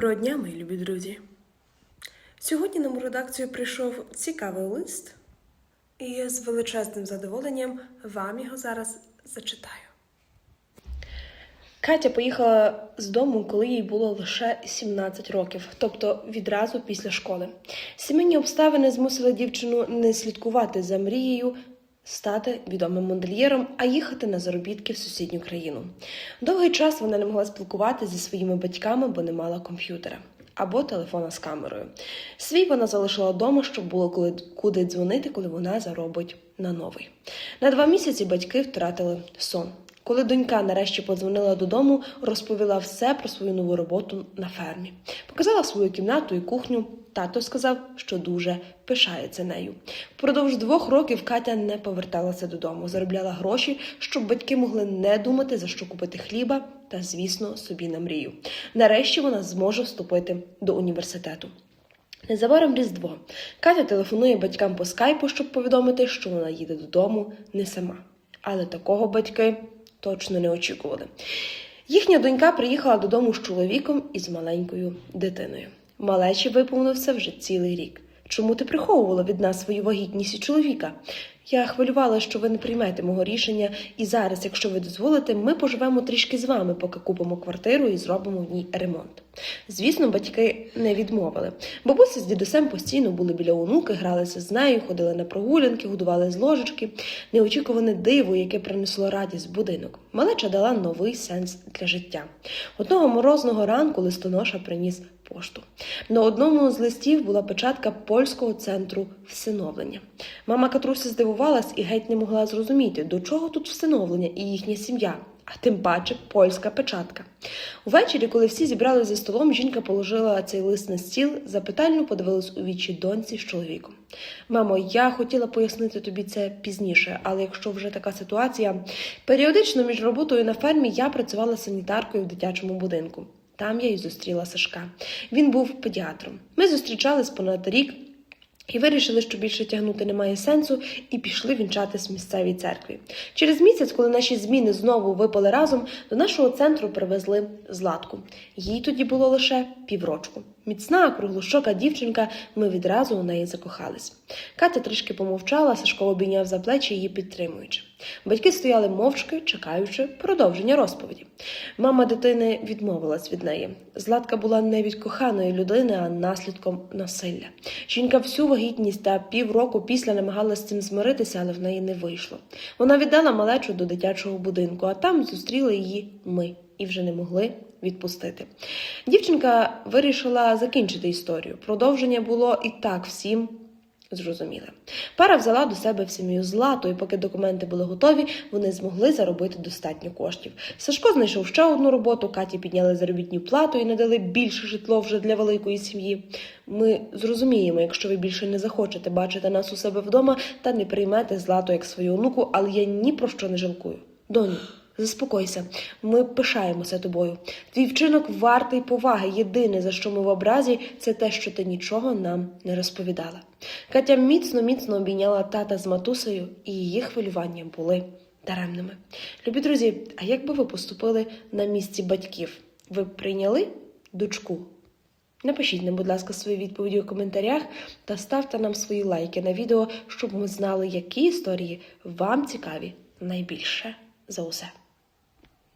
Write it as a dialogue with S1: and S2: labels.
S1: Доброго дня, мої любі друзі. Сьогодні нам у редакцію прийшов цікавий лист, і я з величезним задоволенням вам його зараз зачитаю. Катя поїхала з дому, коли їй було лише 17 років, тобто відразу після школи. Сімейні обставини змусили дівчину не слідкувати за мрією стати відомим модельєром, а їхати на заробітки в сусідню країну. Довгий час вона не могла спілкуватися зі своїми батьками, бо не мала комп'ютера або телефона з камерою. Свій вона залишила вдома, щоб було коли куди дзвонити, коли вона заробить на новий. На два місяці батьки втратили сон. Коли донька нарешті подзвонила додому, розповіла все про свою нову роботу на фермі. Показала свою кімнату і кухню. Тато сказав, що дуже пишається нею. Впродовж двох років Катя не поверталася додому, заробляла гроші, щоб батьки могли не думати, за що купити хліба та, звісно, собі на мрію. Нарешті вона зможе вступити до університету. Незабаром Різдво. Катя телефонує батькам по скайпу, щоб повідомити, що вона їде додому не сама. Але такого батьки точно не очікували. Їхня донька приїхала додому з чоловіком і з маленькою дитиною. Малечі виповнився вже цілий рік. Чому ти приховувала від нас свою вагітність і чоловіка? Я хвилювала, що ви не приймете мого рішення, і зараз, якщо ви дозволите, ми поживемо трішки з вами, поки купимо квартиру і зробимо в ній ремонт. Звісно, батьки не відмовили. Бабуся з дідусем постійно були біля онуки, гралися з нею, ходили на прогулянки, годували з ложечки. Неочікуване диво, яке принесло радість в будинок. Малеча дала новий сенс для життя. Одного морозного ранку листоноша приніс пошту. На одному з листів була печатка польського центру всиновлення. Мама Катруся здивувалась і геть не могла зрозуміти, до чого тут всиновлення і їхня сім'я, а тим паче польська печатка. Увечері, коли всі зібрали за столом, жінка положила цей лист на стіл, запитально подивилась у вічі доньці з чоловіком. Мамо, я хотіла пояснити тобі це пізніше, але якщо вже така ситуація, періодично між роботою на фермі я працювала санітаркою в дитячому будинку. Там я й зустріла Сашка. Він був педіатром. Ми зустрічались понад рік і вирішили, що більше тягнути немає сенсу, і пішли вінчатись в місцевій церкві. Через місяць, коли наші зміни знову випали разом, до нашого центру привезли златку. Їй тоді було лише піврочку. Міцна, круглощока дівчинка, ми відразу у неї закохались. Катя трішки помовчала, Сашко обійняв за плечі її підтримуючи. Батьки стояли мовчки, чекаючи продовження розповіді. Мама дитини відмовилась від неї. Златка була не від коханої людини, а наслідком насилля. Жінка всю вагітність та півроку після намагалась з цим змиритися, але в неї не вийшло. Вона віддала малечу до дитячого будинку, а там зустріли її ми і вже не могли відпустити. Дівчинка вирішила закінчити історію. Продовження було і так всім. Зрозуміле. Пара взяла до себе в сім'ю злату, і поки документи були готові, вони змогли заробити достатньо коштів. Сашко знайшов ще одну роботу, Каті підняли заробітну плату і надали більше житло вже для великої сім'ї. Ми зрозуміємо, якщо ви більше не захочете бачити нас у себе вдома та не приймете злату як свою онуку, але я ні про що не жалкую. Доню, Заспокойся, ми пишаємося тобою. Твій вчинок вартий поваги. Єдине, за що ми в образі, це те, що ти нічого нам не розповідала. Катя міцно міцно обійняла тата з матусею, і її хвилювання були даремними. Любі друзі, а як би ви поступили на місці батьків? Ви прийняли дочку? Напишіть нам, будь ласка, свої відповіді у коментарях та ставте нам свої лайки на відео, щоб ми знали, які історії вам цікаві найбільше за усе.